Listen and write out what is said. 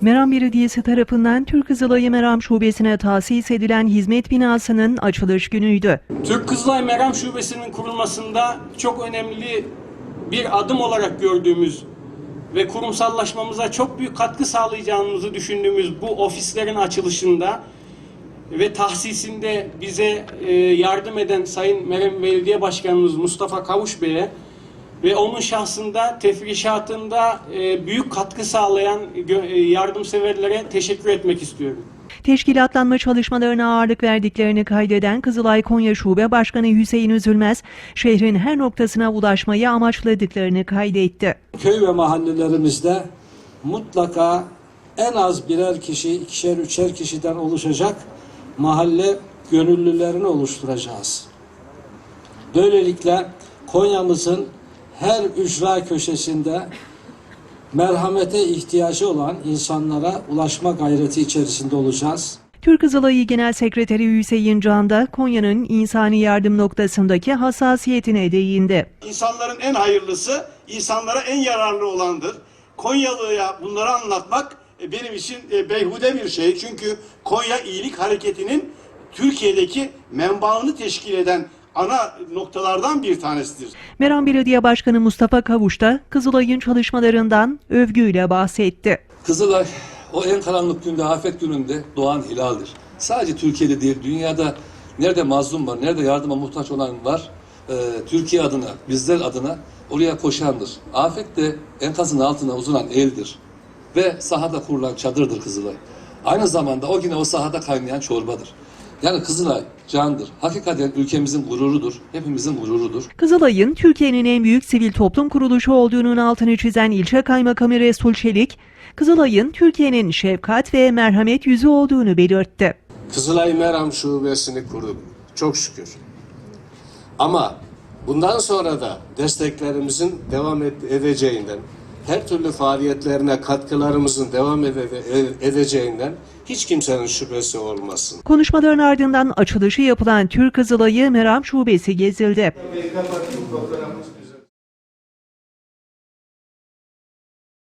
Meram Belediyesi tarafından Türk Kızılayı Meram Şubesi'ne tahsis edilen hizmet binasının açılış günüydü. Türk Kızılay Meram Şubesi'nin kurulmasında çok önemli bir adım olarak gördüğümüz ve kurumsallaşmamıza çok büyük katkı sağlayacağımızı düşündüğümüz bu ofislerin açılışında ve tahsisinde bize e, yardım eden Sayın Meram Belediye Başkanımız Mustafa Kavuş Bey'e ve onun şahsında tefrişatında e, büyük katkı sağlayan gö- e, yardımseverlere teşekkür etmek istiyorum. Teşkilatlanma çalışmalarına ağırlık verdiklerini kaydeden Kızılay Konya Şube Başkanı Hüseyin Üzülmez, şehrin her noktasına ulaşmayı amaçladıklarını kaydetti. köy ve mahallelerimizde mutlaka en az birer kişi, ikişer, üçer kişiden oluşacak mahalle gönüllülerini oluşturacağız. Böylelikle Konya'mızın her ücra köşesinde merhamete ihtiyacı olan insanlara ulaşma gayreti içerisinde olacağız. Türk Kızılayı Genel Sekreteri Hüseyin Can da Konya'nın insani yardım noktasındaki hassasiyetine değindi. İnsanların en hayırlısı, insanlara en yararlı olandır. Konyalı'ya bunları anlatmak e, benim için e, beyhude bir şey. Çünkü Konya iyilik hareketinin Türkiye'deki menbaını teşkil eden ana noktalardan bir tanesidir. Meram Belediye Başkanı Mustafa Kavuş da Kızılay'ın çalışmalarından övgüyle bahsetti. Kızılay o en karanlık günde, afet gününde doğan hilaldir. Sadece Türkiye'de değil, dünyada nerede mazlum var, nerede yardıma muhtaç olan var, e, Türkiye adına, bizler adına oraya koşandır. Afet de enkazın altına uzanan eldir. Ve sahada kurulan çadırdır Kızılay. Aynı zamanda o yine o sahada kaynayan çorbadır. Yani Kızılay candır. Hakikaten ülkemizin gururudur, hepimizin gururudur. Kızılay'ın Türkiye'nin en büyük sivil toplum kuruluşu olduğunun altını çizen ilçe kaymakamı Resul Çelik, Kızılay'ın Türkiye'nin şefkat ve merhamet yüzü olduğunu belirtti. Kızılay Meram Şubesini kurduk. Çok şükür. Ama bundan sonra da desteklerimizin devam ed- edeceğinden, her türlü faaliyetlerine katkılarımızın devam ede- e- edeceğinden hiç kimsenin şüphesi olmasın. Konuşmaların ardından açılışı yapılan Türk Kızılayı Meram Şubesi gezildi.